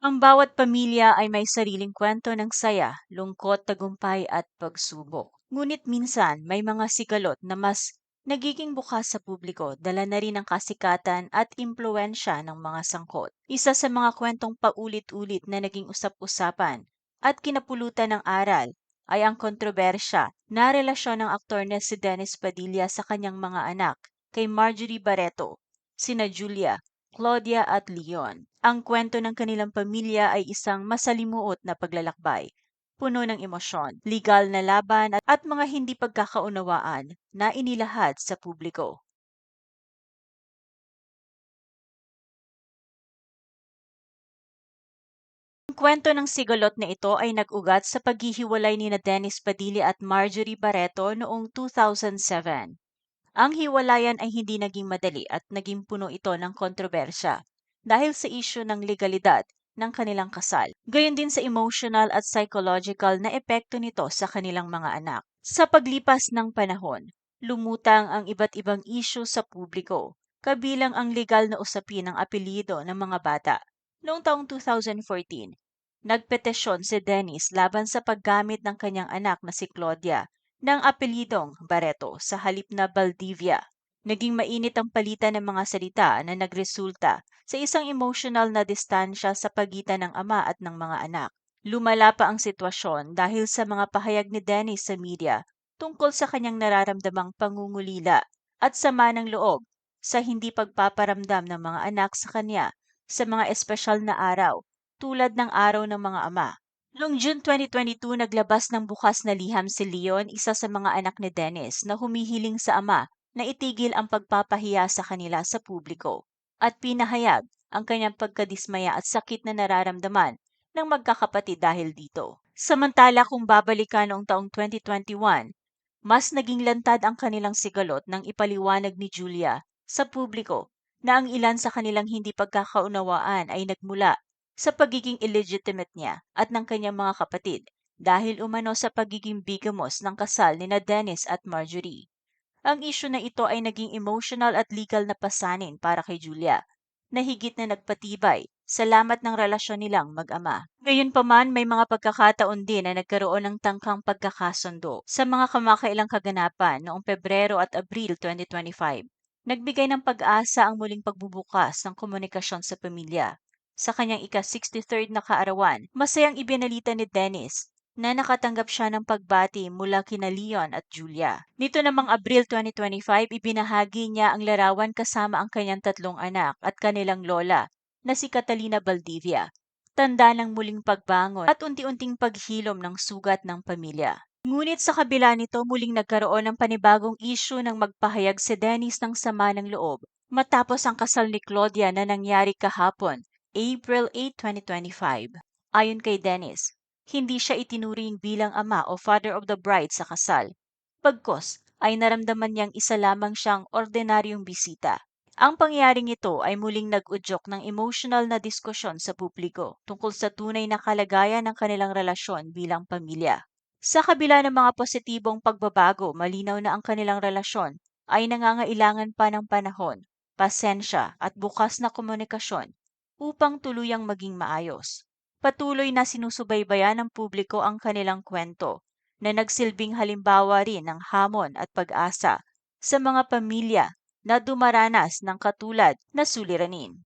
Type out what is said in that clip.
Ang bawat pamilya ay may sariling kwento ng saya, lungkot, tagumpay at pagsubok. Ngunit minsan may mga sigalot na mas nagiging bukas sa publiko, dala na rin ang kasikatan at impluensya ng mga sangkot. Isa sa mga kwentong paulit-ulit na naging usap-usapan at kinapulutan ng aral ay ang kontrobersya na relasyon ng aktor na si Dennis Padilla sa kanyang mga anak kay Marjorie Barreto, sina Julia, Claudia at Leon. Ang kwento ng kanilang pamilya ay isang masalimuot na paglalakbay, puno ng emosyon, legal na laban at, mga hindi pagkakaunawaan na inilahad sa publiko. Ang kwento ng sigolot na ito ay nag-ugat sa paghihiwalay ni na Dennis Padilla at Marjorie Barreto noong 2007. Ang hiwalayan ay hindi naging madali at naging puno ito ng kontrobersya dahil sa isyu ng legalidad ng kanilang kasal. Gayon din sa emotional at psychological na epekto nito sa kanilang mga anak. Sa paglipas ng panahon, lumutang ang iba't ibang isyu sa publiko, kabilang ang legal na usapin ng apelyido ng mga bata. Noong taong 2014, nagpetisyon si Dennis laban sa paggamit ng kanyang anak na si Claudia ng apelyidong Barreto sa halip na Valdivia. Naging mainit ang palitan ng mga salita na nagresulta sa isang emotional na distansya sa pagitan ng ama at ng mga anak. Lumala pa ang sitwasyon dahil sa mga pahayag ni Dennis sa media tungkol sa kanyang nararamdamang pangungulila at sama ng loob sa hindi pagpaparamdam ng mga anak sa kanya sa mga espesyal na araw tulad ng araw ng mga ama. Noong June 2022, naglabas ng bukas na liham si Leon, isa sa mga anak ni Dennis, na humihiling sa ama na itigil ang pagpapahiya sa kanila sa publiko at pinahayag ang kanyang pagkadismaya at sakit na nararamdaman ng magkakapatid dahil dito. Samantala kung babalikan noong taong 2021, mas naging lantad ang kanilang sigalot nang ipaliwanag ni Julia sa publiko na ang ilan sa kanilang hindi pagkakaunawaan ay nagmula sa pagiging illegitimate niya at ng kanyang mga kapatid dahil umano sa pagiging bigamos ng kasal ni na Dennis at Marjorie. Ang isyu na ito ay naging emotional at legal na pasanin para kay Julia, na higit na nagpatibay salamat ng relasyon nilang mag-ama. Gayunpaman, may mga pagkakataon din na nagkaroon ng tangkang pagkakasundo sa mga kamakailang kaganapan noong Pebrero at Abril 2025. Nagbigay ng pag-asa ang muling pagbubukas ng komunikasyon sa pamilya sa kanyang ika-63rd na kaarawan, masayang ibinalita ni Dennis na nakatanggap siya ng pagbati mula kina Leon at Julia. Nito namang Abril 2025, ibinahagi niya ang larawan kasama ang kanyang tatlong anak at kanilang lola na si Catalina Valdivia. Tanda ng muling pagbangon at unti-unting paghilom ng sugat ng pamilya. Ngunit sa kabila nito muling nagkaroon ng panibagong issue ng magpahayag si Dennis ng sama ng loob matapos ang kasal ni Claudia na nangyari kahapon April 8, 2025. Ayon kay Dennis, hindi siya itinuring bilang ama o father of the bride sa kasal. Pagkos ay naramdaman niyang isa lamang siyang ordinaryong bisita. Ang pangyayaring ito ay muling nag-udyok ng emotional na diskusyon sa publiko tungkol sa tunay na kalagayan ng kanilang relasyon bilang pamilya. Sa kabila ng mga positibong pagbabago, malinaw na ang kanilang relasyon ay nangangailangan pa ng panahon, pasensya at bukas na komunikasyon upang tuluyang maging maayos. Patuloy na sinusubaybayan ng publiko ang kanilang kwento na nagsilbing halimbawa rin ng hamon at pag-asa sa mga pamilya na dumaranas ng katulad na suliranin.